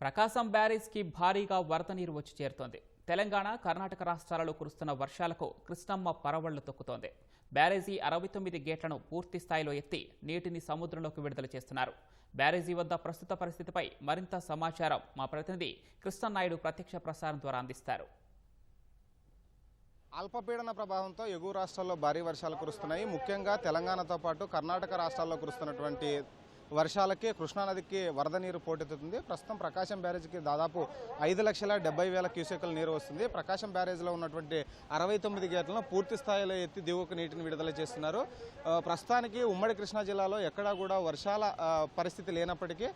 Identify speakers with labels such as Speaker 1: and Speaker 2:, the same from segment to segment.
Speaker 1: ప్రకాశం బ్యారేజ్కి భారీగా వరద నీరు వచ్చి చేరుతోంది. తెలంగాణ కర్ణాటక రాష్ట్రాలలో కురుస్తున్న వర్షాలకు కృష్ణమ్మ పరవళ్ళు తొక్కుతోంది. బ్యారేజీ అరవై తొమ్మిది గేట్లను పూర్తి స్థాయిలో ఎత్తి నీటిని సముద్రంలోకి విడుదల చేస్తున్నారు. బ్యారేజీ వద్ద ప్రస్తుత పరిస్థితిపై మరింత సమాచారం మా ప్రతినిధి కృష్ణనాయుడు ప్రత్యక్ష ప్రసారం ద్వారా అందిస్తారు.
Speaker 2: అల్పపీడన ప్రభావంతో ఎగువ రాష్ట్రాల్లో భారీ వర్షాలు కురుస్తున్నాయి. ముఖ్యంగా తెలంగాణతో పాటు కర్ణాటక రాష్ట్రాల్లో కురుస్తున్నటువంటి వర్షాలకి కృష్ణానదికి వరద నీరు పోటెత్తుతుంది. ప్రస్తుతం ప్రకాశం బ్యారేజ్కి దాదాపు ఐదు లక్షల డెబ్బై వేల క్యూసెక్ల నీరు వస్తుంది. ప్రకాశం బ్యారేజ్లో ఉన్నటువంటి అరవై తొమ్మిది గేట్లను పూర్తి స్థాయిలో ఎత్తి దిగువకు నీటిని విడుదల చేస్తున్నారు. ప్రస్తుతానికి ఉమ్మడి కృష్ణా జిల్లాలో ఎక్కడా కూడా వర్షాల పరిస్థితి లేనప్పటికీ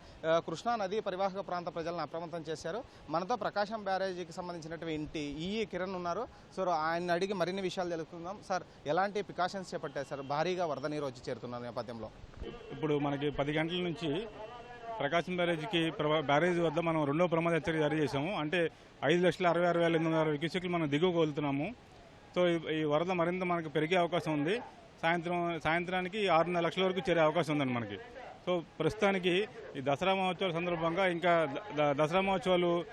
Speaker 2: కృష్ణానది కృష్ణా పరివాహక ప్రాంత ప్రజలను అప్రమత్తం చేశారు. మనతో ప్రకాశం బ్యారేజీకి సంబంధించినటువంటి ఈఈ కిరణ్ ఉన్నారు. సో ఆయన అడిగి మరిన్ని విషయాలు తెలుసుకుందాం. సార్ ఎలాంటి ప్రికాషన్స్ చేపట్టారు? సార్ భారీగా వరద నీరు వచ్చి చేరుతున్న నేపథ్యంలో.
Speaker 3: ఇప్పుడు మనకి పది గంటల నుంచి ప్రకాశం బ్యారేజ్కి బ్యారేజ్ వద్ద మనం రెండో ప్రమాద హెచ్చరిక జారీ చేశాము. అంటే ఐదు లక్షల అరవై ఆరు వేల ఎనిమిది వందల అరవై క్యూసెక్లు మనం దిగువకు వెళ్తున్నాము సో ఈ- వరద మరింత మనకు పెరిగే అవకాశం ఉంది. సాయంత్రం సాయంత్రానికి ఆరున్నర లక్షల వరకు చేరే అవకాశం ఉందండి మనకి. సో ప్రస్తుతానికి ఈ దసరా మహోత్సవాల సందర్భంగా ఇంకా దసరా మహోత్సవాలు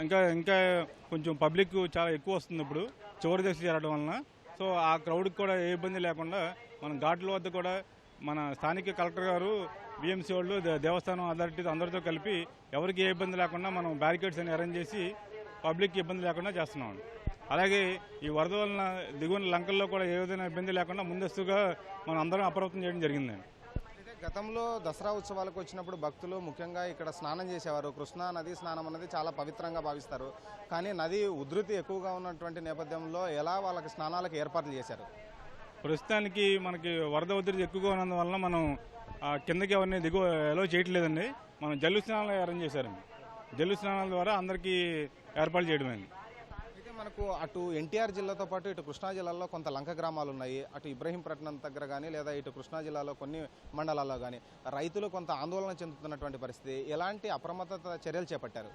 Speaker 3: ఇంకా ఇంకా కొంచెం పబ్లిక్ చాలా ఎక్కువ వస్తుంది ఇప్పుడు. చివరి దశ చేరడం వలన. సో ఆ క్రౌడ్కి కూడా ఏ ఇబ్బంది లేకుండా మనం ఘాట్ల వద్ద కూడా మన స్థానిక కలెక్టర్ గారు బిఎంసీ వాళ్ళు దేవస్థానం అథారిటీ అందరితో కలిపి ఎవరికి ఏ ఇబ్బంది లేకుండా మనం బ్యారికేడ్స్ అని అరేంజ్ చేసి పబ్లిక్ ఇబ్బంది లేకుండా చేస్తున్నాం. అలాగే ఈ వరద వలన దిగువన లంకల్లో కూడా ఏ విధంగా ఇబ్బంది లేకుండా ముందస్తుగా మనం అందరం అప్రమత్తం చేయడం జరిగిందండి
Speaker 2: అయితే గతంలో దసరా ఉత్సవాలకు వచ్చినప్పుడు భక్తులు ముఖ్యంగా ఇక్కడ స్నానం చేసేవారు. కృష్ణా నది స్నానం అనేది చాలా పవిత్రంగా భావిస్తారు. కానీ నది ఉధృతి ఎక్కువగా ఉన్నటువంటి నేపథ్యంలో ఎలా వాళ్ళకి స్నానాలకు ఏర్పాట్లు చేశారు?
Speaker 3: ప్రస్తుతానికి మనకి వరద ఒత్తిడి ఎక్కువగా ఉన్నందువలన మనం కిందకి ఎవరిని దిగువ ఎలో చేయట్లేదండి. మనం జల్లు స్నానాలు అరేంజ్ చేశారండి. జల్లు స్నానాల ద్వారా అందరికీ ఏర్పాటు చేయడమైంది
Speaker 2: అయితే మనకు అటు ఎన్టీఆర్ జిల్లాతో పాటు ఇటు కృష్ణా జిల్లాలో కొంత లంక గ్రామాలు ఉన్నాయి. అటు ఇబ్రహీంపట్నం దగ్గర కానీ లేదా ఇటు కృష్ణా జిల్లాలో కొన్ని మండలాల్లో కానీ రైతులు కొంత ఆందోళన చెందుతున్నటువంటి పరిస్థితి. ఎలాంటి అప్రమత్తత చర్యలు చేపట్టారు?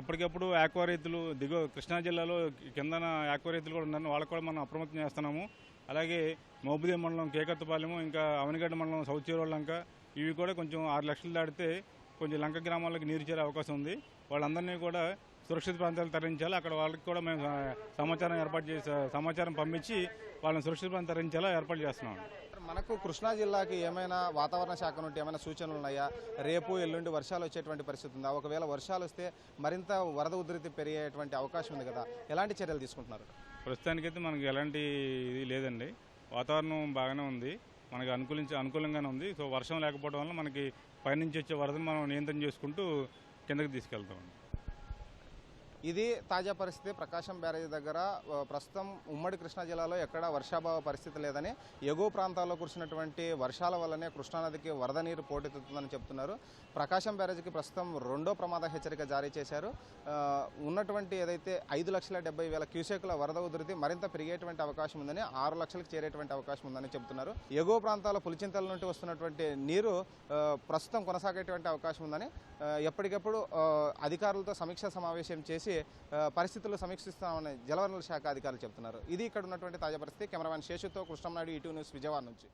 Speaker 3: ఎప్పటికప్పుడు ఆక్వా రైతులు దిగువ కృష్ణా జిల్లాలో కిందన ఆక్వా రైతులు కూడా ఉన్నారు వాళ్ళకు కూడా మనం అప్రమత్తం చేస్తున్నాము. అలాగే మహబూదే మండలం కేకత్తపాలెము ఇంకా అవనిగడ్డ మండలం సౌత్ చేరువ లంక ఇవి కూడా కొంచెం ఆరు లక్షలు దాటితే కొంచెం లంక గ్రామాలకు నీరు చేరే అవకాశం ఉంది. వాళ్ళందరినీ కూడా సురక్షిత ప్రాంతాలు తరలించాలి. అక్కడ వాళ్ళకి కూడా మేము సమాచారం ఏర్పాటు చేసి సమాచారం పంపించి వాళ్ళని సురక్షిత ప్రాంతం తరలించేలా ఏర్పాటు చేస్తున్నాం.
Speaker 2: మనకు కృష్ణా జిల్లాకి ఏమైనా వాతావరణ శాఖ నుండి ఏమైనా సూచనలు ఉన్నాయా? రేపు ఎల్లుండి వర్షాలు వచ్చేటువంటి పరిస్థితి ఉందా? ఒకవేళ వర్షాలు వస్తే మరింత వరద ఉధృతి పెరిగేటువంటి అవకాశం ఉంది కదా. ఎలాంటి చర్యలు తీసుకుంటున్నారు?
Speaker 3: ప్రస్తుతానికైతే మనకి ఎలాంటి ఇది లేదండి. వాతావరణం బాగానే ఉంది. మనకి అనుకూలించి అనుకూలంగానే ఉంది. సో వర్షం లేకపోవడం వల్ల మనకి పైనుంచి వచ్చే వరదను మనం నియంత్రణ చేసుకుంటూ కిందకి తీసుకెళ్తామండి.
Speaker 2: ఇది తాజా పరిస్థితి. ప్రకాశం బ్యారేజ్ దగ్గర ప్రస్తుతం ఉమ్మడి కృష్ణా జిల్లాలో ఎక్కడా వర్షాభావ పరిస్థితి లేదని ఎగువ ప్రాంతాల్లో కురిసినటువంటి వర్షాల వల్లనే కృష్ణానదికి వరద నీరు పోటెత్తుతుందని చెప్తున్నారు. ప్రకాశం బ్యారేజ్కి ప్రస్తుతం రెండో ప్రమాద హెచ్చరిక జారీ చేశారు. ఉన్నటువంటి ఏదైతే ఐదు లక్షల డెబ్బై వేల క్యూసెక్ల వరద ఉధృతి మరింత పెరిగేటువంటి అవకాశం ఉందని ఆరు లక్షలకు చేరేటువంటి అవకాశం ఉందని చెబుతున్నారు. ఎగువ ప్రాంతాల పులిచింతల నుండి వస్తున్నటువంటి నీరు ప్రస్తుతం కొనసాగేటువంటి అవకాశం ఉందని ఎప్పటికప్పుడు అధికారులతో సమీక్ష సమావేశం చేసి ఆ, పరిస్థితులు సమీక్షిస్తామని జలవనరుల శాఖ అధికారులు చెబుతున్నారు. ఇది ఇక్కడ ఉన్నటువంటి తాజా పరిస్థితి. కెమెరామెన్ శేషుతో కృష్ణంనాయుడు ఈటీవీ న్యూస్ విజయవాడ నుంచి.